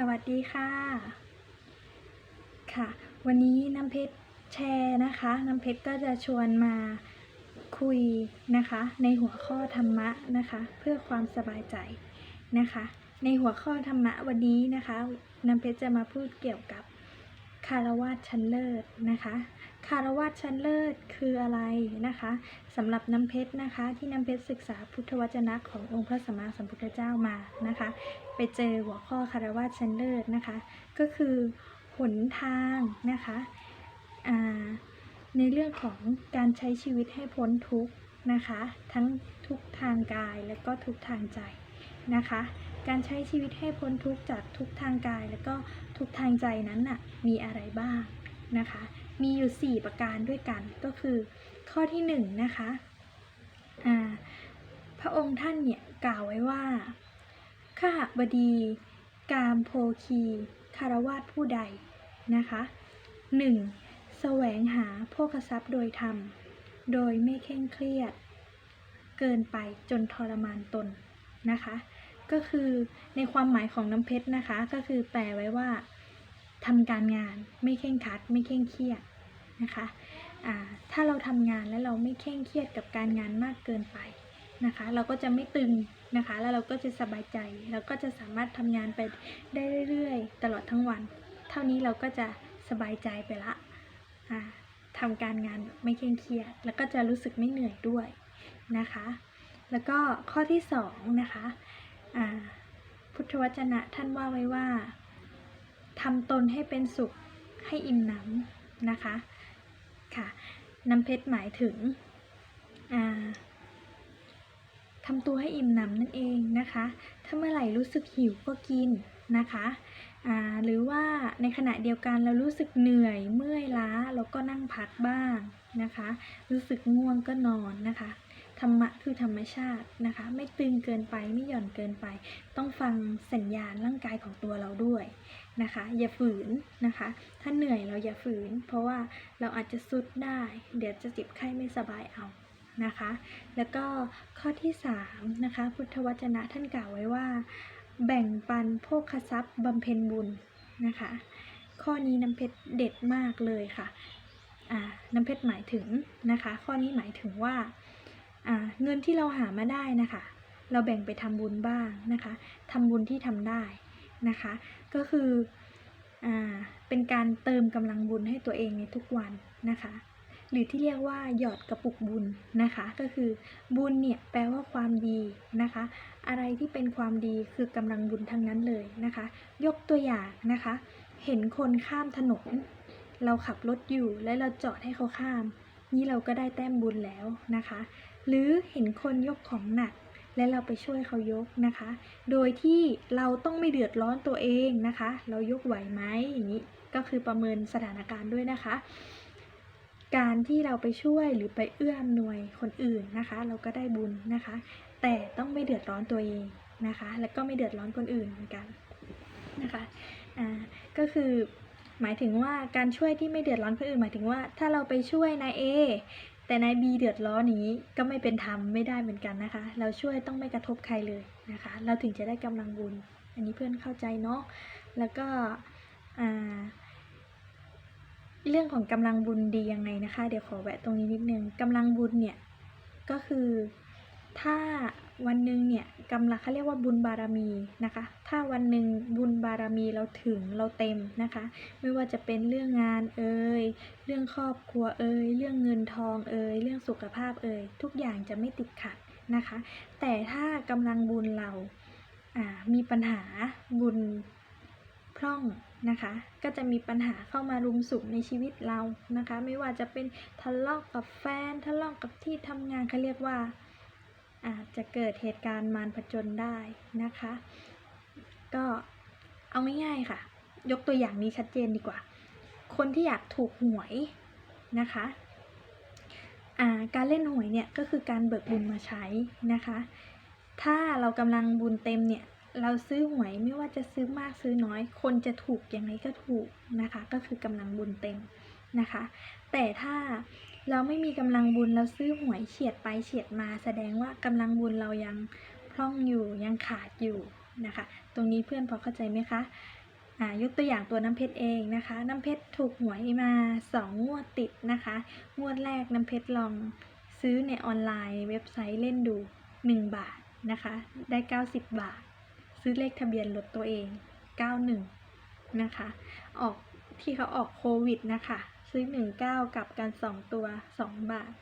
สวัสดีค่ะ ค่ะ วันนี้น้ำเพชรแชร์นะคะ น้ำเพชรก็จะชวนมาคุยนะคะ ในหัวข้อธรรมะนะคะ เพื่อความสบายใจนะคะ ในหัวข้อธรรมะวันนี้นะคะน้ำเพชรจะมาพูดเกี่ยวกับคารวะชั้นเลิศนะคะ คารวะชั้นเลิศคืออะไรนะคะสำหรับน้ำเพชรนะคะ ที่น้ำเพชรศึกษาพุทธวจนะขององค์พระสัมมาสัมพุทธเจ้ามานะคะ ไปเจอหัวข้อคารวะชั้นเลิศนะคะ ก็คือหนทางนะคะในเรื่องของการใช้ชีวิตให้พ้นทุกข์นะคะ ทั้งทุกทางกายและก็ทุกทางใจนะคะ การใช้ชีวิตให้พ้นทุกจากทุกทางกาย และก็ทุกทางใจนั้นน่ะมีอะไรบ้างนะคะ มีอยู่ 4 ประการด้วยกัน ก็คือข้อที่1นงนะคะพระองค์ท่านเนี่ยกล่าวไว้ว่าขหบดี กามโพคีคารวาสผู้ใดนะคะ 1. แสวงหาโภคทรัพย์โดยธรรม โดยไม่เคร่งเครียด เกินไปจนทรมานตนนะคะ ก็คือในความหมายของน้ำเพชรนะคะ ก็คือแปลไว้ว่าทำการงานไม่เคร่งคัดไม่เคร่งเครียด นะคะถ้าเราทำงานแล้วเราไม่เคร่งเครียดกับการงานมากเกินไปนะคะ เราก็จะไม่ตึงนะคะ แล้วเราก็จะสบายใจ เราก็จะสามารถทำงานไปได้เรื่อยๆ ตลอดทั้งวัน เท่านี้เราก็จะสบายใจไปละทำการงานไม่เคร่งเครียด แล้วก็จะรู้สึกไม่เหนื่อยด้วยนะคะ แล้วก็ข้อที่สองนะคะพุทธวจนะท่านว่าไว้ว่าทำตนให้เป็นสุขให้อิ่มหนำนะคะ ค่ะ น้ำเพชรหมายถึงทำตัวให้อิ่มหนำนั่นเองนะคะ ถ้าเมื่อไหร่รู้สึกหิวก็กินนะคะหรือว่าในขณะเดียวกันเรารู้สึกเหนื่อยเมื่อยล้าเราก็นั่งพักบ้างนะคะ รู้สึกง่วงก็นอนนะคะ ธรรมะคือธรรมชาตินะคะ ไม่ตึงเกินไปไม่หย่อนเกินไป ต้องฟังสัญญาณร่างกายของตัวเราด้วยนะคะ อย่าฝืนนะคะ ถ้าเหนื่อยเราอย่าฝืน เพราะว่าเราอาจจะสุดได้ เดี๋ยวจะเจ็บไข้ไม่สบายเอานะคะ แล้วก็ข้อที่3นะคะพุทธวจนะท่านกล่าวไว้ว่า แบ่งปันโภคทรัพย์บำเพ็ญบุญนะคะ ข้อนี้น้ำเพชรเด็ดมากเลยค่ะน้ำเพชรหมายถึงนะคะ ข้อนี้หมายถึงว่า เงินที่เราหามาได้นะคะ เราแบ่งไปทำบุญบ้างนะคะทำบุญที่ทำได้นะคะ ก็คืออเป็นการเติมกำลังบุญให้ตัวเองในทุกวันนะคะ หรือที่เรียกว่าหยอดกระปุกบุญนะคะ ก็คือบุญเนี่ยแปลว่าความดีนะคะ อะไรที่เป็นความดีคือกำลังบุญทั้งนั้นเลยนะคะ ยกตัวอย่างนะคะ เห็นคนข้ามถนน เราขับรถอยู่และเราจอดให้เขาข้าม นี่เราก็ได้แต้มบุญแล้วนะคะ หรือเห็นคนยกของหนัก และเราไปช่วยเขายกนะคะ โดยที่เราต้องไม่เดือดร้อนตัวเองนะคะ เรายกไหวไหมอย่างนี้ก็คือประเมินสถานการณ์ด้วยนะคะ การที่เราไปช่วยหรือไปเอื้ออำนวยคนอื่นนะคะ เราก็ได้บุญนะคะ แต่ต้องไม่เดือดร้อนตัวเองนะคะ แล้วก็ไม่เดือดร้อนคนอื่นเหมือนกันนะคะอ่าก็คือหมายถึงว่าการช่วยที่ไม่เดือดร้อนคนอื่นหมายถึงว่า ถ้าเราไปช่วยนายเอ แต่นายบีเดือดร้อนนี้ก็ไม่เป็นธรรมไม่ได้เหมือนกันนะคะ เราช่วยต้องไม่กระทบใครเลยนะคะ เราถึงจะได้กำลังบุญ อันนี้เพื่อนเข้าใจเนาะแล้วก็เรื่องของกำลังบุญดียังไงนะคะ เดี๋ยวขอแวะตรงนี้นิดนึงกำลังบุญเนี่ยก็คือถ้า วันหนึ่งเนี่ยกำลังเขาเรียกว่าบุญบารมีนะคะ ถ้าวันหนึ่งบุญบารมีเราถึงเราเต็มนะคะ ไม่ว่าจะเป็นเรื่องงานเอ่ยเรื่องครอบครัวเอ่ยเรื่องเงินทองเอ่ยเรื่องสุขภาพเอ่ยทุกอย่างจะไม่ติดขัดนะคะ แต่ถ้ากำลังบุญเราอ่ามีปัญหาบุญพร่องนะคะ ก็จะมีปัญหาเข้ามารุมสุมในชีวิตเรานะคะ ไม่ว่าจะเป็นทะเลาะกับแฟนทะเลาะกับที่ทำงานเขาเรียกว่า อาจจะเกิดเหตุการณ์มารผจญได้นะคะ ก็เอาง่ายๆค่ะ ยกตัวอย่างนี้ชัดเจนดีกว่า คนที่อยากถูกหวยนะคะาการเล่นหวยเนี่ยก็คือการเบิกบุญมาใช้นะคะ ถ้าเรากำลังบุญเต็มเนี่ยเราซื้อหวยไม่ว่าจะซื้อมากซื้อน้อย คนจะถูกย่างไรก็ถูกนะคะ ก็คือกำลังบุญเต็มนะคะ แต่ถ้า เราไม่มีกำลังบุญเราซื้อหวยเฉียดไปเฉียดมา แสดงว่ากำลังบุญเรายังพร่องอยู่ยังขาดอยู่นะคะ ตรงนี้เพื่อนพอเข้าใจไหมคะยกตัวอย่างตัวน้ำเพชรเองนะคะ น้ำเพชรถูกหวยมาสองงวดติดนะคะ งวดแรกน้ำเพชรลองซื้อในออนไลน์เว็บไซต์เล่นดู 1 บาทนะคะ ได้ 90 บาท ซื้อเลขทะเบียนรถตัวเอง 91 นะคะ ออกที่เขาออกโควิดนะคะ ซื้อ 19 กับกัน 2 ตัว 2 บาท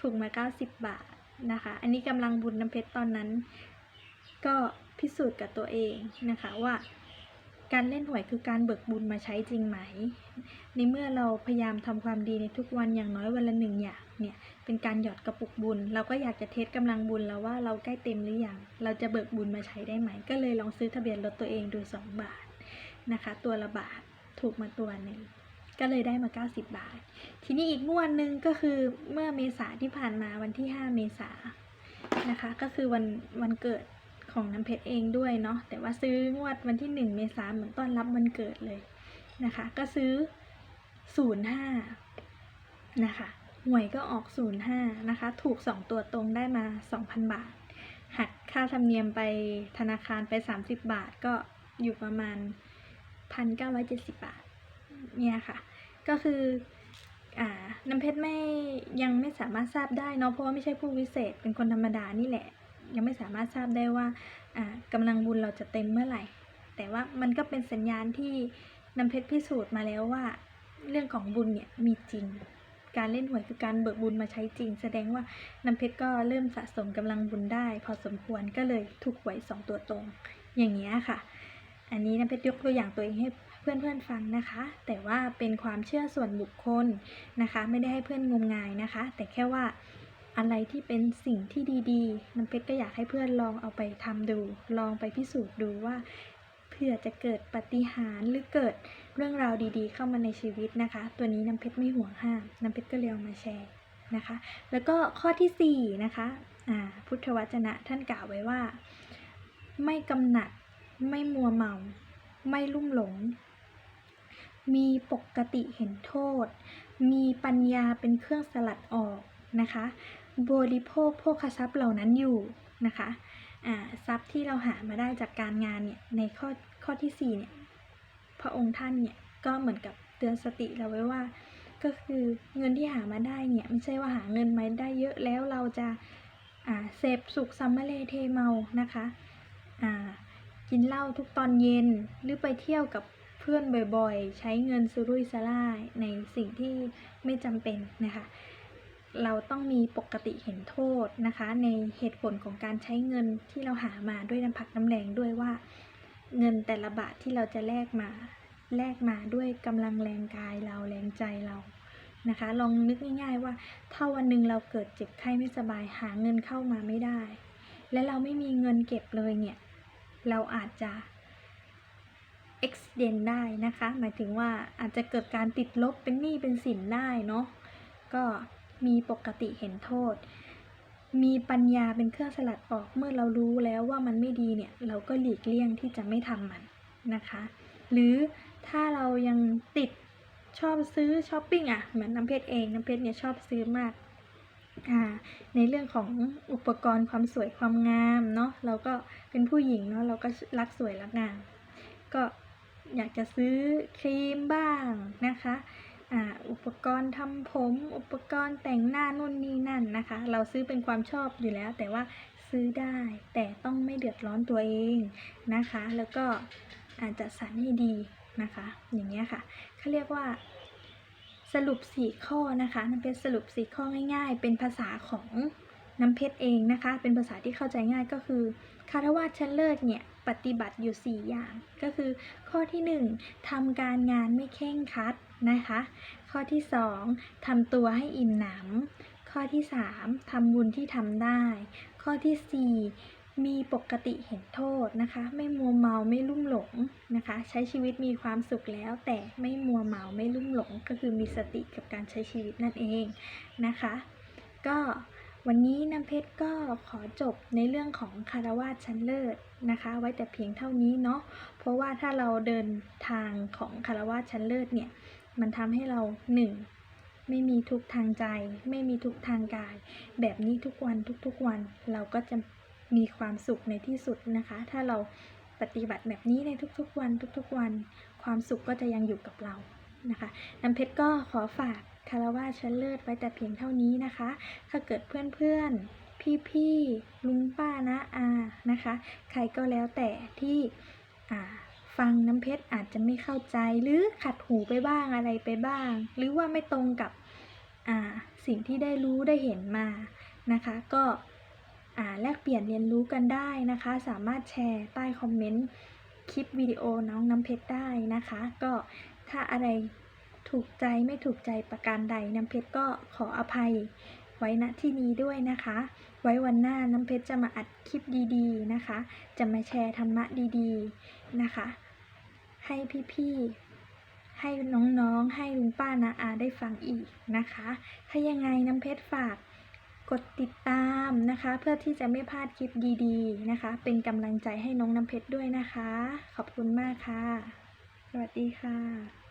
ถูกมา 90 บาทนะคะ อันนี้กำลังบุญน้ำเพชรตอนนั้น ก็พิสูจน์กับตัวเองนะคะว่าการเล่นหวยคือการเบิกบุญมาใช้จริงไหม ในเมื่อเราพยายามทำความดีในทุกวันอย่างน้อยวันละหนึ่งอย่างเนี่ยเป็นการหยอดกระปุกบุญ เราก็อยากจะเทสกำลังบุญแล้วว่าเราใกล้เต็มหรือยัง เราจะเบิกบุญมาใช้ได้ไหม ก็เลยลองซื้อทะเบียนรถตัวเองดู 2 บาทนะคะ ตัวละบาทถูกมาตัวหนึ่ง ก็เลยได้มา 90 บาท ทีนี้อีกงวดหนึ่งก็คือเมื่อเมษาที่ผ่านมาวันที่ 5 เมษานะคะ ก็คือวันวันเกิดของน้ำเพชรเองด้วยเนาะแต่ว่าซื้องวดวันที่ 1 เมษาเหมือนต้อนรับวันเกิดเลยนะคะ ก็ซื้อ 05 นะคะหวยก็ออก 05 นะคะ ถูก 2 ตัวตรงได้มา 2,000 บาท หักค่าธรรมเนียมไปธนาคารไป 30 บาทก็อยู่ประมาณ 1,970 บาท เนี่ยค่ะ ก็คืออ่าน้ำเพชรไม่ยังไม่สามารถทราบได้เนาะเพราะว่าไม่ใช่ผู้วิเศษเป็นคนธรรมดานี่แหละ ยังไม่สามารถทราบได้ว่าอ่ากำลังบุญเราจะเต็มเมื่อไหร่ แต่ว่ามันก็เป็นสัญญาณที่น้ำเพชรพิสูจน์มาแล้วว่า เรื่องของบุญเนี่ยมีจริง การเล่นหวยคือการเบิกบุญมาใช้จริง แสดงว่าน้ำเพชรก็เริ่มสะสมกำลังบุญได้ พอสมควรก็เลยถูกหวยสองตัวตรง อย่างเงี้ยค่ะ อันนี้น้ำเพชรยกตัวอย่างตัวเองให้ เพื่อนๆฟังนะคะ แต่ว่าเป็นความเชื่อส่วนบุคคลนะคะ ไม่ได้ให้เพื่อนงมงายนะคะ แต่แค่ว่าอะไรที่เป็นสิ่งที่ดีๆน้ำเพชรก็อยากให้เพื่อนลองเอาไปทำดู ลองไปพิสูจน์ดูว่าเพื่อจะเกิดปฏิหารหรือเกิดเรื่องราวดีๆ เข้ามาในชีวิตนะคะ ตัวนี้น้ำเพชรไม่ห่วงห้ามน้ำเพชรก็เลยเอามาแชร์นะคะ แล้วก็ข้อที่สี่นะคะอ่าพุทธวจนะท่านกล่าวไว้ว่า ไม่กำหนัดไม่มัวเมา ไม่ลุ่มหลง มีปกติเห็นโทษ มีปัญญาเป็นเครื่องสลัดออกนะคะ บริโภคโภคทรัพย์เหล่านั้นอยู่นะคะทรัพย์ที่เราหามาได้จากการงานเนี่ยในข้อข้อที่สี่เนี่ยพระองค์ท่านเนี่ยก็เหมือนกับเตือนสติเราไว้ว่า ก็คือเงินที่หามาได้เนี่ยไม่ใช่ว่าหาเงินมาได้เยอะแล้วเราจะาเสพสุขสัมมเลเทเมานะคะกินเหล้าทุกตอนเย็นหรือไปเที่ยวกับ พื่อนบ่อยๆ ใช้เงินสุรุ่ยสุร่ายในสิ่งที่ไม่จำเป็นนะคะ เราต้องมีปกติเห็นโทษนะคะ ในเหตุผลของการใช้เงินที่เราหามาด้วยน้ำพักน้ำแรงด้วยว่า เงินแต่ละบาทที่เราจะแลกมาแลกมาด้วยกำลังแรงกายเราแรงใจเรานะคะ ลองนึกง่ายๆว่าถ้าวันหนึ่งเราเกิดเจ็บไข้ไม่สบายหาเงินเข้ามาไม่ได้ และเราไม่มีเงินเก็บเลยเนี่ย เราอาจจะ accident ได้นะคะ หมายถึงว่าอาจจะเกิดการติดลบเป็นหนี้เป็นสินได้เนาะก็มีปกติเห็นโทษ มีปัญญาเป็นเครื่องสลัดออกเมื่อเรารู้แล้วว่ามันไม่ดีเนี่ย เราก็หลีกเลี่ยงที่จะไม่ทำมันนะคะ หรือถ้าเรายังติดชอบซื้อช้อปปิ้งอะเหมือนน้ำเพชรเองน้ำเพชรเนี่ยชอบซื้อมากอ่าในเรื่องของอุปกรณ์ความสวยความงามเนาะเราก็เป็นผู้หญิงเนาะเราก็รักสวยรักงามก็ อยากจะซื้อครีมบ้างนะคะอุปกรณ์ทำผม อุปกรณ์แต่งหน้านู่นนี่นั่นนะคะ เราซื้อเป็นความชอบอยู่แล้ว แต่ว่าซื้อได้แต่ต้องไม่เดือดร้อนตัวเองนะคะ แล้วก็อาจจะสรรให้ดีนะคะ อย่างเงี้ยค่ะเขาเรียกว่าสรุป 4 ข้อนะคะน้ำเพชรสรุป 4 ข้อง่าย ๆ เป็นภาษาของน้ำเพชรเองนะคะ เป็นภาษาที่เข้าใจง่ายก็คือคารวะชั้นเลิศเนี่ย ปฏิบัติอยู่ 4 อย่าง ก็คือข้อที่ 1ทำการงานไม่เข่งคัดนะคะ ข้อที่ 2ทำตัวให้อิ่มหนำข้อที่ 3ทำบุญที่ทำได้ ข้อทีสี่ 4มีปกติเห็นโทษนะคะ ไม่มัวเมาไม่ลุ่มหลงนะคะ ใช้ชีวิตมีความสุขแล้ว แต่ไม่มัวเมาไม่ลุ่มหลง ก็คือมีสติกับการใช้ชีวิตนั่นเองนะคะ ก็ วันนี้น้ำเพชรก็ขอจบในเรื่องของคารวาสชั้นเลิศนะคะ ไว้แต่เพียงเท่านี้เนาะเพราะว่าถ้าเราเดินทางของคารวาสชั้นเลิศเนี่ย มันทำให้เราหนึ่งไม่มีทุกทางใจ ไม่มีทุกทางกาย แบบนี้ทุกวันทุกๆวันเราก็จะมีความสุขในที่สุดนะคะ ถ้าเราปฏิบัติแบบนี้ในทุกๆวันทุกๆวัน ความสุขก็จะยังอยู่กับเรานะคะน้ำเพชรก็ขอฝาก คารวะชั้นเลิศไว้แต่เพียงเท่านี้นะคะ ถ้าเกิดเพื่อนๆ พี่ๆ ลุงป้านะอานะคะ ใครก็แล้วแต่ที่ฟังน้ำเพชรอาจจะไม่เข้าใจหรือขัดหูไปบ้างอะไรไปบ้าง หรือว่าไม่ตรงกับสิ่งที่ได้รู้ได้เห็นมานะคะ ก็แลกเปลี่ยนเรียนรู้กันได้นะคะ สามารถแชร์ใต้คอมเมนต์คลิปวิดีโอน้องน้ำเพชรได้นะคะ ก็ถ้าอะไร ถูกใจไม่ถูกใจประการใดน้ำเพชรก็ขออภัยไว้ณที่นี้ด้วยนะคะ ไว้วันหน้าน้ำเพชรจะมาอัดคลิปดีๆนะคะ จะมาแชร์ธรรมะดีๆนะคะ ให้พี่ๆ ให้น้องๆ ให้ลุงป้านาอาได้ฟังอีกนะคะ ถ้ายังไงน้ำเพชรฝากกดติดตามนะคะ เพื่อที่จะไม่พลาดคลิปดีๆนะคะ เป็นกำลังใจให้น้องน้ำเพชรด้วยนะคะ ขอบคุณมากค่ะ สวัสดีค่ะ